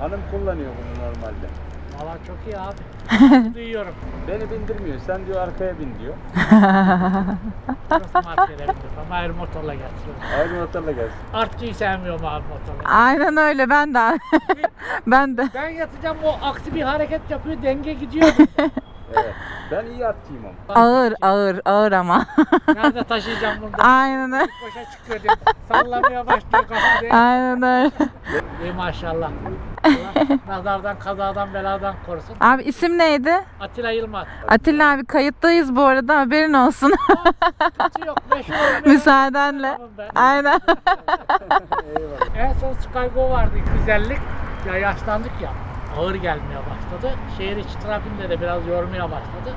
Hanım kullanıyor bunu normalde. Valla çok iyi abi. Duyuyorum. Beni bindirmiyor. Sen diyor arkaya bin diyor. Burası markete ayrı motorla gelsin. Ayrı motorla gelsin. Artçıyı sevmiyorum abi motorla. Aynen öyle ben de. ben de. Ben yatacağım o aksi bir hareket yapıyor denge gidiyor. Evet. Ben iyi atçıyım ama. Ağır ağır ağır ama. Nerede taşıyacağım bunu? Aynen öyle. Boşa çıkıyor diye. Sallamaya başlıyor kafayı. Aynen öyle. İyi maşallah. Allah nazardan, kazadan, beladan korusun. Abi isim neydi? Atilla Yılmaz. Atilla abi kayıttayız bu arada haberin olsun. Yok. Meşhur. Müsaadenle. Ben. Aynen. Eyvallah. En son Skygo vardı güzellik. Ya yaşlandık ya. Ağır gelmeye başladı. Şehir içi trafiğinde de biraz yormaya başladı.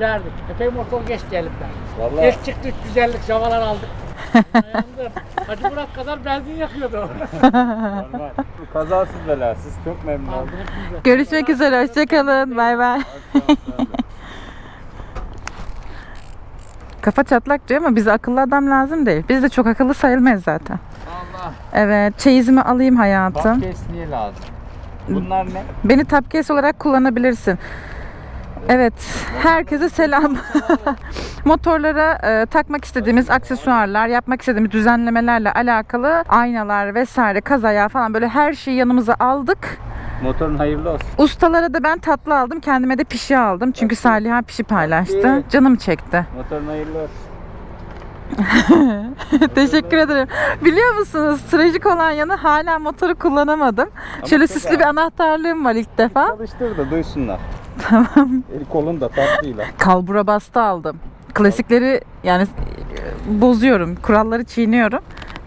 Verdik. Epey motor geçti elimden. Vallahi İlk çıktı 350 cavalar aldık. Dayandım. Hacı Murat kadar benzin yakıyordu. normal. Kazasız belasız. Çok memnun oldum. Görüşmek üzere. Hoşçakalın. Bay bay. Kafa çatlak diyor ama bize akıllı adam lazım değil. Biz de çok akıllı sayılmayız zaten. Allah. Evet. Çeyizimi alayım hayatım. Podcast niye lazım? Bunlar ne? Beni tapkes olarak kullanabilirsin. Evet, herkese selam. Motorlara e, takmak istediğimiz aksesuarlar, yapmak istediğimiz düzenlemelerle alakalı aynalar vesaire, kazaya falan böyle her şeyi yanımıza aldık. Motorun hayırlı olsun. Ustalara da ben tatlı aldım, kendime de pişi aldım. Çünkü Saliha pişi paylaştı. Canım çekti. Motorun hayırlı olsun. Teşekkür ederim. Biliyor musunuz trajik olan yanı hala motoru kullanamadım. Şöyle çok süslü bir anahtarlığım var ilk defa. Çalıştır da duysunlar. Tamam. El kolun da tatlıyla. kalbura bastı aldım. Klasikleri yani e, bozuyorum. Kuralları çiğniyorum.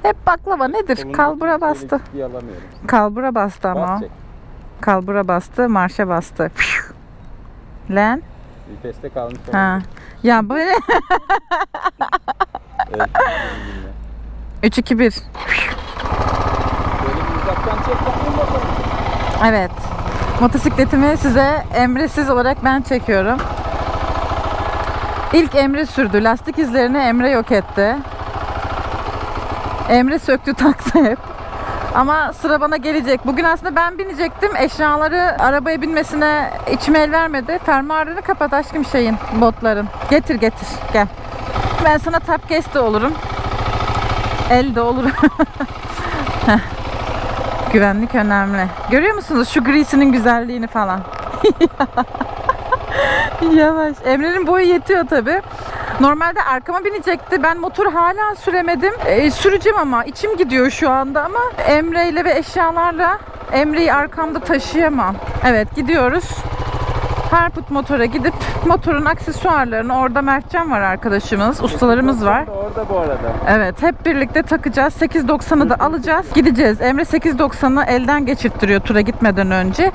Hep baklava nedir? Kolun Kalbura şöyle bastı. Kalbura bastı ama. Bas. Kalbura bastı, marşa bastı. Lan. Viteste kalmış Ha. Ya böyle Evet. 3 2 1. Böyle bir uzaktan çek bakayım bakalım. Evet. Motosikletimi size Emre'siz olarak ben çekiyorum. İlk Emre sürdü. Lastik izlerini Emre yok etti. Emre söktü taktı hep. Ama sıra bana gelecek. Bugün aslında ben binecektim. Eşyaları arabaya binmesine içim el vermedi. Fermuarını kapat aşkım şeyin, botların. Getir getir, gel. Ben sana tap de olurum. El de olurum. Güvenlik önemli. Görüyor musunuz şu grisinin güzelliğini falan? Yavaş. Emre'nin boyu yetiyor tabi. Normalde arkama binecekti. Ben motoru hala süremedim. Ee, süreceğim ama içim gidiyor şu anda ama Emre ile ve eşyalarla Emre'yi arkamda taşıyamam. Evet gidiyoruz. Harput motora gidip motorun aksesuarlarını orada Mertcan var arkadaşımız, ustalarımız var. Orada bu arada. Evet hep birlikte takacağız. 8.90'ı da alacağız. Gideceğiz. Emre 8.90'ı elden geçirttiriyor tura gitmeden önce.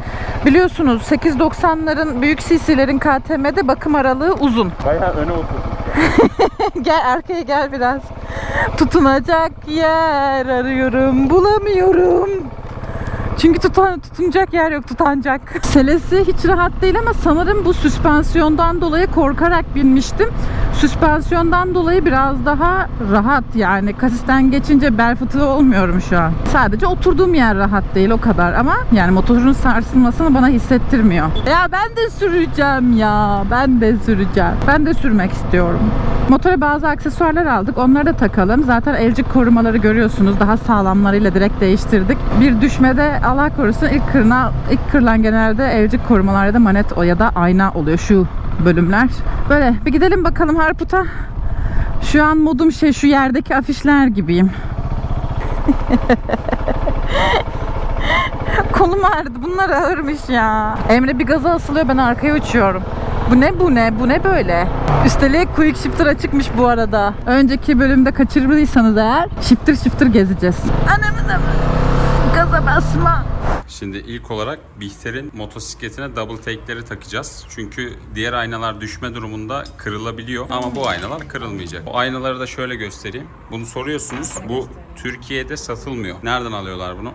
Biliyorsunuz 8.90'ların büyük CC'lerin KTM'de bakım aralığı uzun. Bayağı öne oturdum. gel arkaya gel biraz. Tutunacak yer arıyorum bulamıyorum. Çünkü tutan, tutunacak yer yok tutanacak. Selesi hiç rahat değil ama sanırım bu süspansiyondan dolayı korkarak binmiştim. Süspansiyondan dolayı biraz daha rahat yani. Kasisten geçince bel fıtığı olmuyorum şu an. Sadece oturduğum yer rahat değil o kadar ama yani motorun sarsılmasını bana hissettirmiyor. Ya ben de süreceğim ya. Ben de süreceğim. Ben de sürmek istiyorum. Motora bazı aksesuarlar aldık. Onları da takalım. Zaten elcik korumaları görüyorsunuz. Daha sağlamlarıyla direkt değiştirdik. Bir düşmede Allah korusun ilk kırına ilk kırılan genelde elcik korumalar ya da manet o ya da ayna oluyor şu bölümler. Böyle bir gidelim bakalım Harput'a. Şu an modum şey şu yerdeki afişler gibiyim. Kolum ağrıdı. Bunlar ağırmış ya. Emre bir gaza asılıyor ben arkaya uçuyorum. Bu ne bu ne? Bu ne böyle? Üstelik quick shifter açıkmış bu arada. Önceki bölümde kaçırmadıysanız eğer shifter shifter gezeceğiz. Anamın amı. Gaza basma. Şimdi ilk olarak Bihter'in motosikletine double take'leri takacağız. Çünkü diğer aynalar düşme durumunda kırılabiliyor ama bu aynalar kırılmayacak. O aynaları da şöyle göstereyim. Bunu soruyorsunuz. Bu Türkiye'de satılmıyor. Nereden alıyorlar bunu?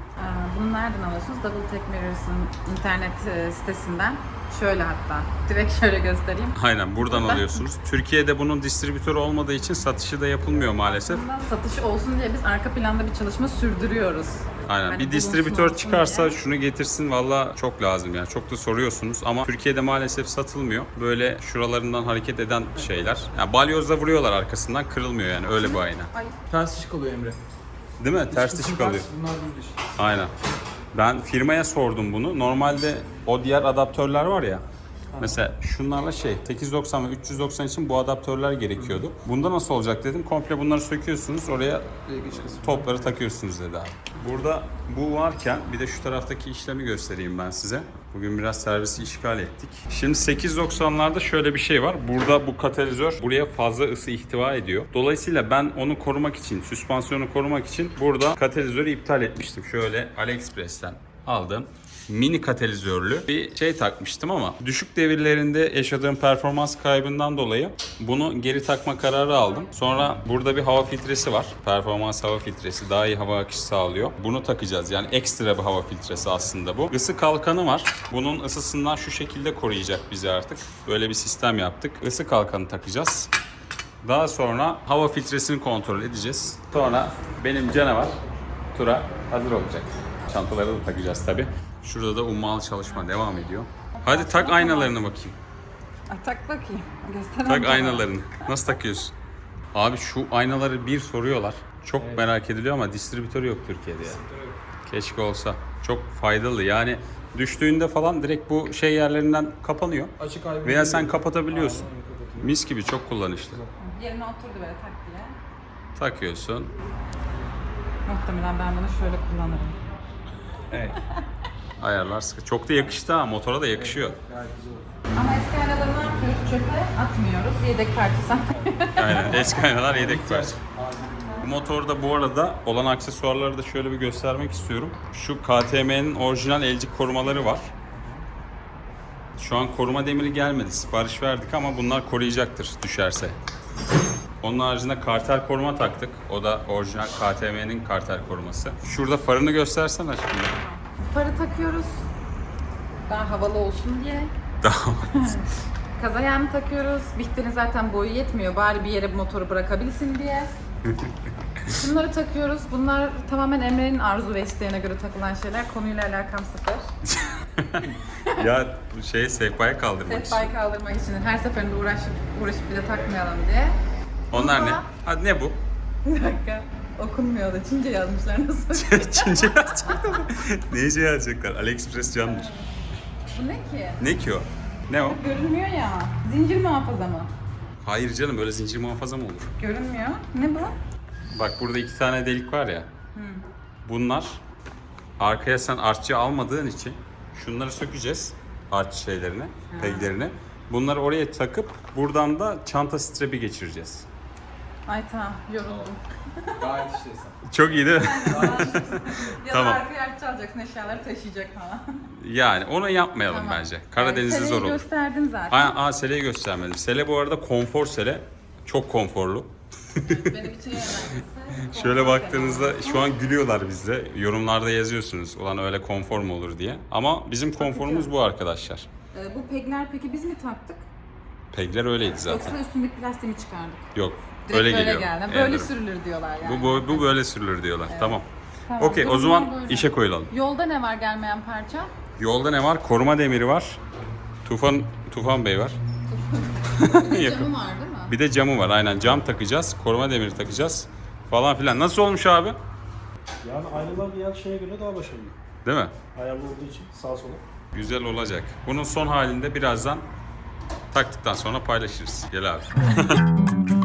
Bunu nereden alıyorsunuz? Double Tech Mirrors'ın internet e, sitesinden. Şöyle hatta. Direkt şöyle göstereyim. Aynen buradan alıyorsunuz. Türkiye'de bunun distribütörü olmadığı için satışı da yapılmıyor maalesef. Bundan satışı olsun diye biz arka planda bir çalışma sürdürüyoruz. Aynen. Hani bir distribütör çıkarsa diye. şunu getirsin valla çok lazım yani. Çok da soruyorsunuz ama Türkiye'de maalesef satılmıyor. Böyle şuralarından hareket eden şeyler. Yani balyozla vuruyorlar arkasından kırılmıyor yani öyle bir ayna. Ters diş kalıyor Emre. Değil mi? Ters diş kalıyor. Bunlar düz diş. Aynen. Ben firmaya sordum bunu. Normalde o diğer adaptörler var ya. Mesela şunlarla şey 890 ve 390 için bu adaptörler gerekiyordu. Bunda nasıl olacak dedim. Komple bunları söküyorsunuz. Oraya topları takıyorsunuz dedi abi. Burada bu varken bir de şu taraftaki işlemi göstereyim ben size. Bugün biraz servisi işgal ettik. Şimdi 890'larda şöyle bir şey var. Burada bu katalizör buraya fazla ısı ihtiva ediyor. Dolayısıyla ben onu korumak için, süspansiyonu korumak için burada katalizörü iptal etmiştim. Şöyle AliExpress'ten aldım mini katalizörlü bir şey takmıştım ama düşük devirlerinde yaşadığım performans kaybından dolayı bunu geri takma kararı aldım. Sonra burada bir hava filtresi var. Performans hava filtresi daha iyi hava akışı sağlıyor. Bunu takacağız. Yani ekstra bir hava filtresi aslında bu. Isı kalkanı var. Bunun ısısından şu şekilde koruyacak bizi artık. Böyle bir sistem yaptık. Isı kalkanı takacağız. Daha sonra hava filtresini kontrol edeceğiz. Sonra benim canavar tura hazır olacak. Çantaları da takacağız tabi. Şurada da ummalı çalışma devam ediyor. Hadi tak aynalarını bakayım. Ay, tak bakayım. Göster Tak aynalarını. Nasıl takıyorsun? Abi şu aynaları bir soruyorlar. Çok merak ediliyor ama distribütör yok Türkiye'de ya. Keşke olsa. Çok faydalı. Yani düştüğünde falan direkt bu şey yerlerinden kapanıyor. Açık. Veya sen kapatabiliyorsun. Aynen. Mis gibi çok kullanışlı. Yerine oturdu böyle tak diye. Takıyorsun. Muhtemelen ben bunu şöyle kullanırım. Evet. Ayarlar sıkı. Çok da yakıştı ha. Motora da yakışıyor. Ama eski aynaları ne yapıyoruz? Çöpe atmıyoruz. Yedek parçası. Aynen. Eski aynalar yedek parça. Bu motorda bu arada olan aksesuarları da şöyle bir göstermek istiyorum. Şu KTM'nin orijinal elcik korumaları var. Şu an koruma demiri gelmedi. Sipariş verdik ama bunlar koruyacaktır düşerse. Onun haricinde kartel koruma taktık. O da orijinal KTM'nin kartel koruması. Şurada farını göstersen aşkım. Farı takıyoruz. Daha havalı olsun diye. Daha Kaza yağını takıyoruz. Bihter'in zaten boyu yetmiyor. Bari bir yere motoru bırakabilsin diye. Bunları takıyoruz. Bunlar tamamen Emre'nin arzu ve isteğine göre takılan şeyler. Konuyla alakam sıfır. ya bu şey sehpaya kaldırmak için. Sehpayı kaldırmak için her seferinde uğraşıp uğraşıp bir de takmayalım diye. Onlar ne? Ama- Hadi ne bu? Bir dakika. Okunmuyor da Çince yazmışlar nasıl? Çince yazacaklar. Neyce yazacaklar? AliExpress candır. Bu ne ki? Ne ki o? Ne o? Görünmüyor ya. Zincir muhafaza mı? Hayır canım böyle zincir muhafaza mı olur? Görünmüyor. Ne bu? Bak burada iki tane delik var ya. Bunlar arkaya sen artçı almadığın için şunları sökeceğiz. Artçı şeylerini, peglerini. Bunları oraya takıp buradan da çanta strepi geçireceğiz. Ay tamam yoruldum. Gayet işlevsel. Çok iyi değil mi? Ya Tamam. da arkaya arka alacaksın eşyaları taşıyacak falan. yani onu yapmayalım Tamam. bence. Karadeniz'de Evet, zor seleyi olur. gösterdin zaten. Aa, aa seleyi göstermedim. Sele bu arada konfor sele. Çok konforlu. Benim için önemlisi. Şöyle baktığınızda şu an gülüyorlar bizde. Yorumlarda yazıyorsunuz. Ulan öyle konfor mu olur diye. Ama bizim konforumuz bu arkadaşlar. Ee, bu pegler peki biz mi taktık? Pegler öyleydi zaten. Yoksa üstündeki plastiği mi çıkardık? Yok. Direkt öyle böyle geliyor. geldi. Böyle evet. sürülür diyorlar yani. Bu, bu, bu böyle sürülür diyorlar. Tamam. Tamam, Okey o durumlar zaman böyle. işe koyulalım. Yolda ne var gelmeyen parça? Yolda ne var? Koruma demiri var. Tufan Tufan Bey var. Yakın. Camı var değil mi? Bir de camı var. Aynen cam takacağız. Koruma demiri takacağız. Falan filan. Nasıl olmuş abi? Yani aynalar diğer şeye göre daha başarılı. Değil mi? Ayarlı olduğu için sağa sola. Güzel olacak. Bunun son halinde birazdan taktıktan sonra paylaşırız. Gel abi.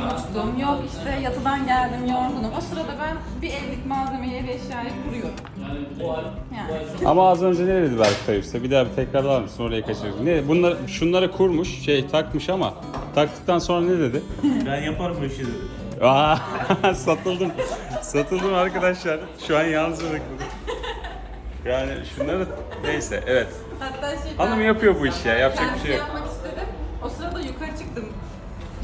mutluyum. Yok işte yatıdan geldim yorgunum. O sırada ben bir evlilik malzemeyi, bir eşyayı kuruyorum. Yani. Ama az önce ne dedi Berk Kayıpsa? Bir daha bir tekrarlar mısın? Orayı kaçırdım. Ne? Bunlar, şunları kurmuş, şey takmış ama taktıktan sonra ne dedi? Ben yaparım bu işi dedi. Aa, satıldım. satıldım arkadaşlar. Şu an yalnız bırakıldım. Yani şunları neyse evet. Hatta şey Hanım yapıyor bu işi ya. Yapacak bir şey yok. yapmak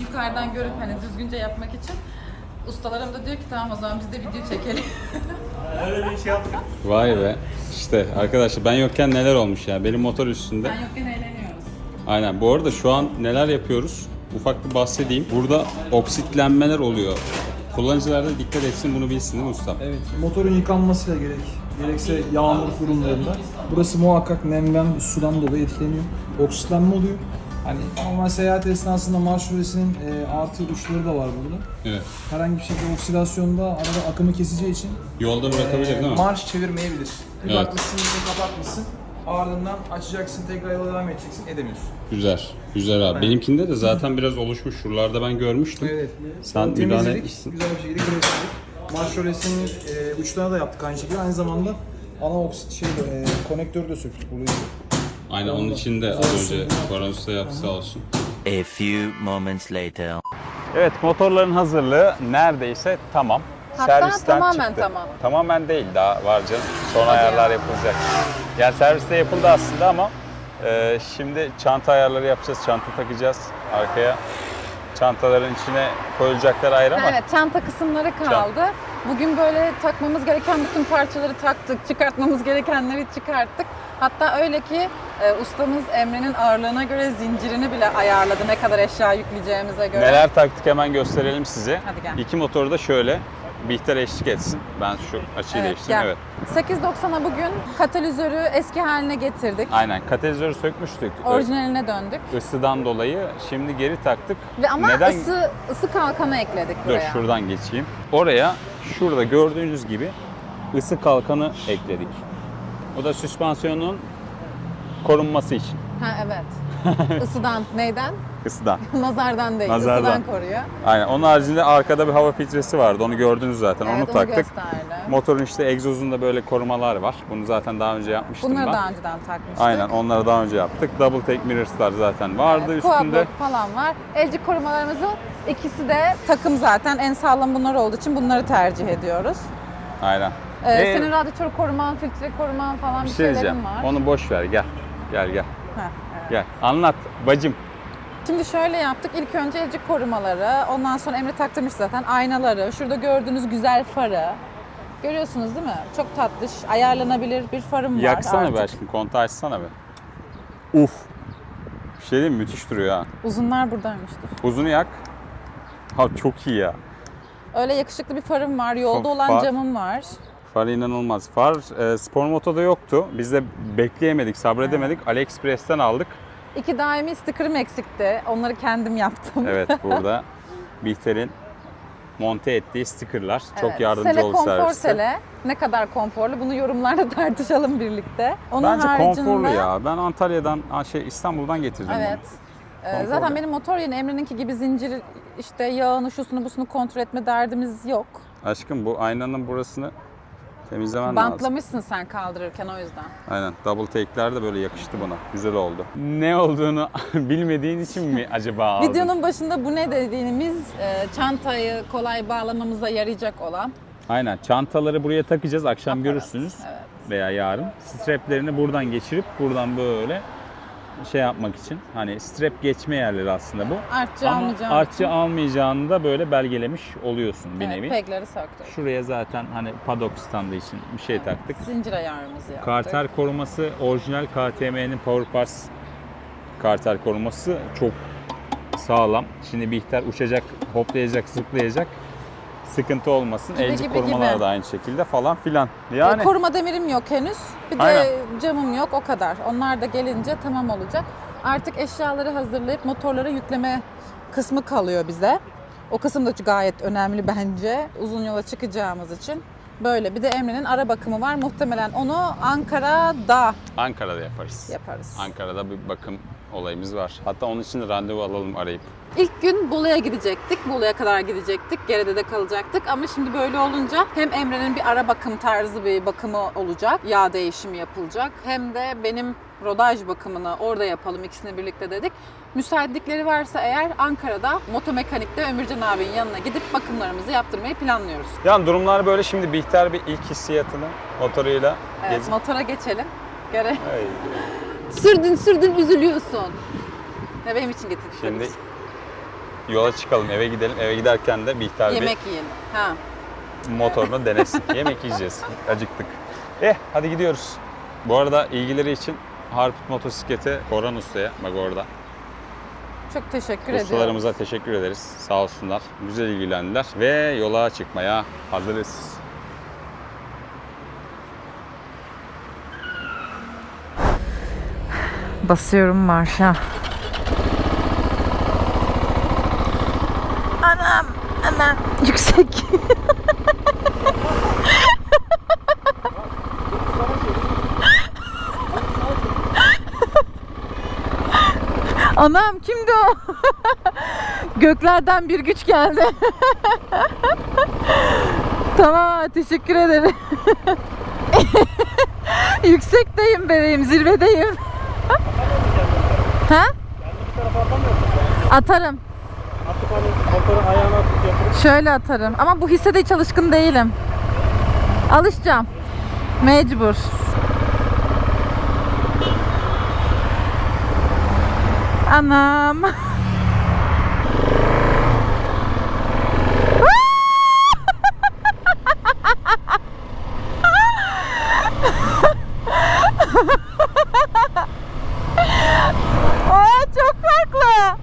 Yukarıdan görüp hani düzgünce yapmak için. Ustalarım da diyor ki tamam o zaman biz de video çekelim. Öyle bir şey yaptık. Vay be. İşte arkadaşlar ben yokken neler olmuş ya. Benim motor üstünde. ben yokken eğleniyoruz. Aynen. Bu arada şu an neler yapıyoruz? Ufak bir bahsedeyim. Burada oksitlenmeler oluyor. Kullanıcılar da dikkat etsin bunu bilsin değil mi ustam? Evet, motorun yıkanmasıyla gerek, gerekse yağmur durumlarında. Burası muhakkak nemden, sudan dolayı etkileniyor. Oksitlenme oluyor. Hani normal seyahat esnasında marş rölesinin e, artı uçları da var burada. Evet. Herhangi bir şekilde oksidasyonda arada akımı keseceği için Yolda bırakabilir e, değil mi? marş çevirmeyebilir. Bir Evet. bakmışsın, bir kapatmışsın. Ardından açacaksın, tekrar yola devam edeceksin, edemiyorsun. Güzel. Güzel abi. Benimkinde de zaten biraz oluşmuş. Şuralarda ben görmüştüm. Evet. Sen müdahale temizledik, etmişsin. güzel bir şekilde temizledik. Marş rölesinin e, uçlarına da yaptık aynı şekilde. Aynı zamanda ana oksit şey e, konektörü de söktük burayı. Aynen onun için de az önce Baran Usta yaptı sağ olsun. A few moments later. Evet motorların hazırlığı neredeyse tamam. Hatta tamamen tamam. Tamamen değil daha var canım. Son ayarlar yapılacak. Yani serviste yapıldı aslında ama e, şimdi çanta ayarları yapacağız. Çanta takacağız arkaya. Çantaların içine koyulacaklar ayrı ama Evet çanta kısımları kaldı. Bugün böyle takmamız gereken bütün parçaları taktık, çıkartmamız gerekenleri çıkarttık. Hatta öyle ki e, ustamız Emre'nin ağırlığına göre zincirini bile ayarladı ne kadar eşya yükleyeceğimize göre. neler taktık hemen gösterelim size. Hadi gel. İki motoru da şöyle Bihter eşlik etsin. Ben şu açıyı Evet, değiştireyim. Evet. 890'a bugün katalizörü eski haline getirdik. Aynen. Katalizörü sökmüştük. Orijinaline döndük. Isıdan dolayı şimdi geri taktık. Ve ama Neden? ısı ısı kalkanı ekledik Dur buraya. şuradan geçeyim. Oraya şurada gördüğünüz gibi ısı kalkanı ekledik. Bu da süspansiyonun korunması için. Ha evet. Isıdan, neyden? Isıdan. Nazardan değil, Nazardan. ısıdan koruyor. Aynen. Onun haricinde arkada bir hava filtresi vardı. Onu gördünüz zaten. Evet, onu taktık. gösterdi. Motorun işte egzozunda böyle korumalar var. Bunu zaten daha önce yapmıştım Bunları ben. daha önceden takmıştık. Aynen onları daha önce yaptık. Double take mirrors'lar zaten vardı Evet, üstünde. Falan var. Elcik korumalarımızın ikisi de takım zaten. En sağlam bunlar olduğu için bunları tercih ediyoruz. Aynen. Ee, Ee, senin radyatör koruman, filtre koruman falan bir, bir şey şeylerin var. Onu boş ver gel. Gel gel. Heh, evet. Gel. Anlat bacım. Şimdi şöyle yaptık. İlk önce elcik korumaları, ondan sonra Emre taktırmış zaten aynaları, şurada gördüğünüz güzel farı. Görüyorsunuz değil mi? Çok tatlış, ayarlanabilir bir farım var Yaksana artık. be aşkım. Kontağı açsana be. Uf. Bir şey diyeyim mi? Müthiş duruyor ha. Uzunlar buradaymıştır. Uzunu yak. Ha çok iyi ya. Öyle yakışıklı bir farım var, yolda olan far- camım var. Far inanılmaz. Far e, spor motoda yoktu. Biz de bekleyemedik, sabredemedik. AliExpress'ten aldık. İki daimi sticker'ım eksikti. Onları kendim yaptım. Evet burada Bihter'in monte ettiği stickerlar. Çok Evet, yardımcı Sele oldu konfor serviste. sele. Ne kadar konforlu bunu yorumlarda tartışalım birlikte. Onun Bence haricinde, konforlu ya. Ben Antalya'dan, ha, şey İstanbul'dan getirdim Evet. Ee, Konforlu. zaten benim motor yine Emre'ninki gibi zincir işte yağını şusunu busunu kontrol etme derdimiz yok. Aşkım bu aynanın burasını temizlemen lazım. Bantlamışsın sen kaldırırken o yüzden. Aynen. Double take'ler de böyle yakıştı bana. Güzel oldu. Ne olduğunu bilmediğin için mi acaba aldın? Videonun başında bu ne dediğimiz e, çantayı kolay bağlamamıza yarayacak olan Aynen. Çantaları buraya takacağız. Akşam Aparat, görürsünüz. evet. Veya yarın. Straplerini buradan geçirip buradan böyle şey yapmak için. Hani strap geçme yerleri aslında bu. artçı Ama almayacağım artçı için. almayacağını da böyle belgelemiş oluyorsun bir Evet, nevi. pegleri söktük. Şuraya zaten hani paddock standı için bir şey taktık. Zincir ayarımızı yaptık. Karter koruması orijinal KTM'nin Power Pass karter koruması çok sağlam. Şimdi Bihter uçacak, hoplayacak, zıplayacak. Sıkıntı olmasın. Gibi, Elcik gibi, korumalar gibi. da aynı şekilde falan filan. E, Yani koruma demirim yok henüz. Bir de Aynen. camım yok o kadar. Onlar da gelince tamam olacak. Artık eşyaları hazırlayıp motorlara yükleme kısmı kalıyor bize. O kısım da gayet önemli bence. Uzun yola çıkacağımız için. Böyle. Bir de Emre'nin ara bakımı var. Muhtemelen onu Ankara'da Ankara'da yaparız. yaparız. Ankara'da bir bakım olayımız var. Hatta onun için de randevu alalım arayıp. İlk gün Bolu'ya gidecektik. Bolu'ya kadar gidecektik. Geride de kalacaktık. Ama şimdi böyle olunca hem Emre'nin bir ara bakım tarzı bir bakımı olacak. Yağ değişimi yapılacak. Hem de benim rodaj bakımını orada yapalım ikisini birlikte dedik. Müsaitlikleri varsa eğer Ankara'da motomekanikte Ömürcan abinin yanına gidip bakımlarımızı yaptırmayı planlıyoruz. Yani durumlar böyle şimdi Bihter bir ilk hissiyatını motoruyla Evet, gez- motora geçelim. Göre. Ay, Sürdün sürdün üzülüyorsun. Ne benim için getirdik. Şimdi yola çıkalım eve gidelim. Eve giderken de Bihter Yemek yiyelim. Ha. bir motorunu denesin. Yemek yiyeceğiz. Acıktık. Eh hadi gidiyoruz. Bu arada ilgileri için Harput motosikleti Orhan Usta'ya bak orada. Çok teşekkür ediyorum. Ustalarımıza teşekkür ederiz. Sağ olsunlar. Güzel ilgilendiler. Ve yola çıkmaya hazırız. Basıyorum marşa. Anam, anam. Yüksek. Anam kimdi o? Göklerden bir güç geldi. tamam teşekkür ederim. Yüksekteyim bebeğim, zirvedeyim. Ha? Atarım. Motorun ayağına atıp Şöyle atarım. Ama bu hisse de hiç alışkın değilim. Alışacağım. Mecbur. Anam. Aa, çok farklı.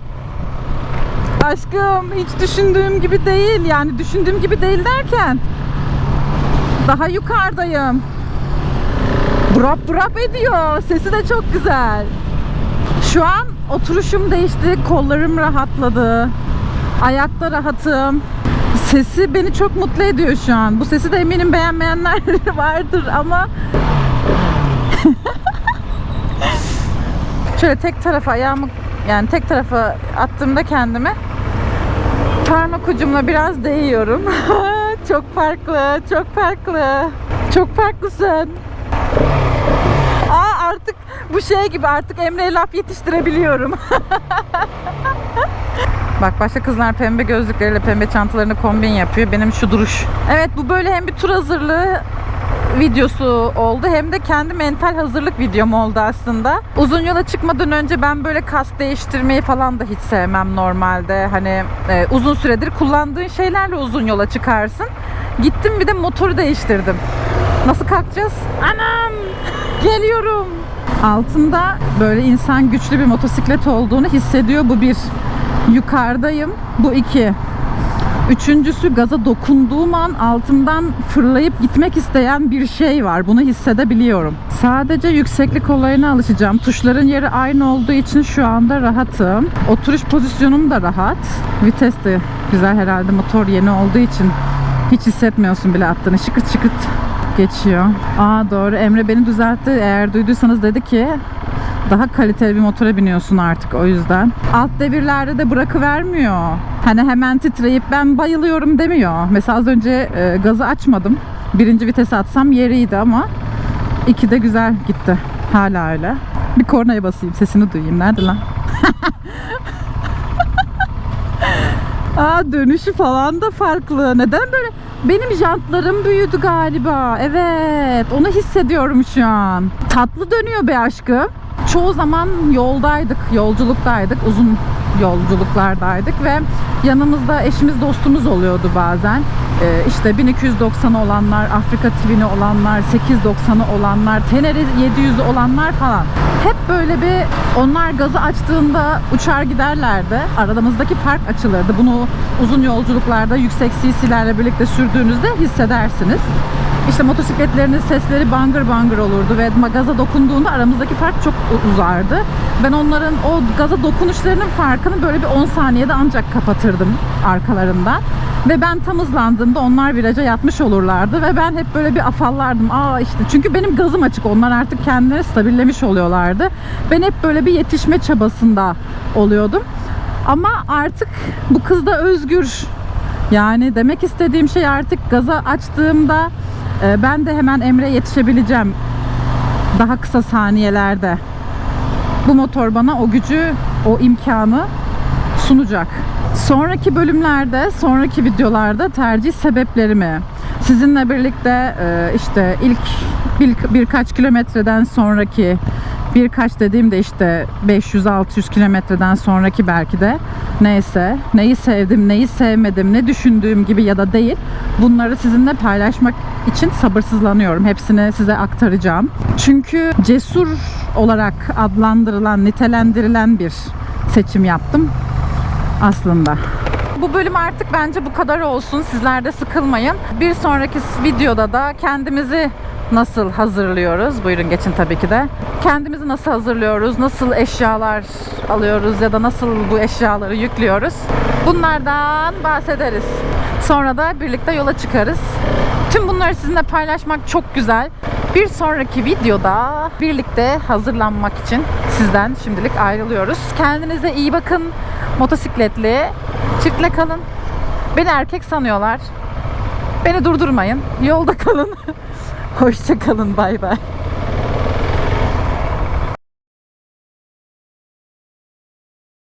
Aşkım düşündüğüm gibi değil. Yani düşündüğüm gibi değil derken daha yukarıdayım. Brap brap ediyor. Sesi de çok güzel. Şu an oturuşum değişti. Kollarım rahatladı. Ayakta rahatım. Sesi beni çok mutlu ediyor şu an. Bu sesi de eminim beğenmeyenler vardır ama şöyle tek tarafa ayağımı yani tek tarafa attığımda kendimi parmak ucumla biraz değiyorum. çok farklı, çok farklı. Çok farklısın. Aa artık bu şey gibi artık Emre'ye laf yetiştirebiliyorum. Bak başka kızlar pembe gözlükleriyle pembe çantalarını kombin yapıyor. Benim şu duruş. Evet bu böyle hem bir tur hazırlığı videosu oldu hem de kendi mental hazırlık videom oldu aslında. Uzun yola çıkmadan önce ben böyle kas değiştirmeyi falan da hiç sevmem normalde. Hani e, uzun süredir kullandığın şeylerle uzun yola çıkarsın. Gittim bir de motoru değiştirdim. Nasıl kalkacağız? Anam! Geliyorum. Altında böyle insan güçlü bir motosiklet olduğunu hissediyor. Bu bir. Yukarıdayım. Bu iki. Üçüncüsü gaza dokunduğum an altımdan fırlayıp gitmek isteyen bir şey var. Bunu hissedebiliyorum. Sadece yükseklik olayına alışacağım. Tuşların yeri aynı olduğu için şu anda rahatım. Oturuş pozisyonum da rahat. Vites de güzel herhalde motor yeni olduğu için hiç hissetmiyorsun bile attığını. Şıkırt şıkırt geçiyor. Aa doğru Emre beni düzeltti. Eğer duyduysanız dedi ki daha kaliteli bir motora biniyorsun artık o yüzden. Alt devirlerde de bırakıvermiyor. Hani hemen titreyip ben bayılıyorum demiyor. Mesela az önce e, gazı açmadım. Birinci vitese atsam yeriydi ama iki de güzel gitti. Hala öyle. Bir kornaya basayım sesini duyayım. Nerede lan? Aa dönüşü falan da farklı. Neden böyle? Benim jantlarım büyüdü galiba. Evet, onu hissediyorum şu an. Tatlı dönüyor be aşkım. Çoğu zaman yoldaydık, yolculuktaydık, uzun yolculuklardaydık ve yanımızda eşimiz dostumuz oluyordu bazen. Ee, işte 1290 olanlar, Afrika Twin'i olanlar, 890'ı olanlar, Tenere 700'ü olanlar falan. Hep böyle bir onlar gazı açtığında uçar giderlerdi. Aramızdaki fark açılırdı. Bunu uzun yolculuklarda yüksek CC'lerle birlikte sürdüğünüzde hissedersiniz. İşte motosikletlerinin sesleri bangır bangır olurdu ve gaza dokunduğunda aramızdaki fark çok uzardı. Ben onların o gaza dokunuşlarının farkını böyle bir 10 saniyede ancak kapatırdım arkalarından. Ve ben tam hızlandığımda onlar viraja yatmış olurlardı ve ben hep böyle bir afallardım. Aa işte çünkü benim gazım açık. Onlar artık kendileri stabillemiş oluyorlardı. Ben hep böyle bir yetişme çabasında oluyordum. Ama artık bu kız da özgür. Yani demek istediğim şey artık gaza açtığımda e, ben de hemen Emre yetişebileceğim. Daha kısa saniyelerde. Bu motor bana o gücü, o imkanı sunacak. Sonraki bölümlerde, sonraki videolarda tercih sebeplerimi sizinle birlikte e, işte ilk bir, birkaç kilometreden sonraki birkaç dediğimde işte 500-600 kilometreden sonraki belki de neyse neyi sevdim neyi sevmedim ne düşündüğüm gibi ya da değil bunları sizinle paylaşmak için sabırsızlanıyorum hepsini size aktaracağım çünkü cesur olarak adlandırılan nitelendirilen bir seçim yaptım aslında. Bu bölüm artık bence bu kadar olsun. Sizler de sıkılmayın. Bir sonraki videoda da kendimizi nasıl hazırlıyoruz? Buyurun geçin tabii ki de. Kendimizi nasıl hazırlıyoruz? Nasıl eşyalar alıyoruz ya da nasıl bu eşyaları yüklüyoruz? Bunlardan bahsederiz. Sonra da birlikte yola çıkarız. Tüm bunları sizinle paylaşmak çok güzel. Bir sonraki videoda birlikte hazırlanmak için sizden şimdilik ayrılıyoruz. Kendinize iyi bakın. Motosikletli çiftle kalın. Beni erkek sanıyorlar. Beni durdurmayın. Yolda kalın. Hoşça kalın. Bay bay.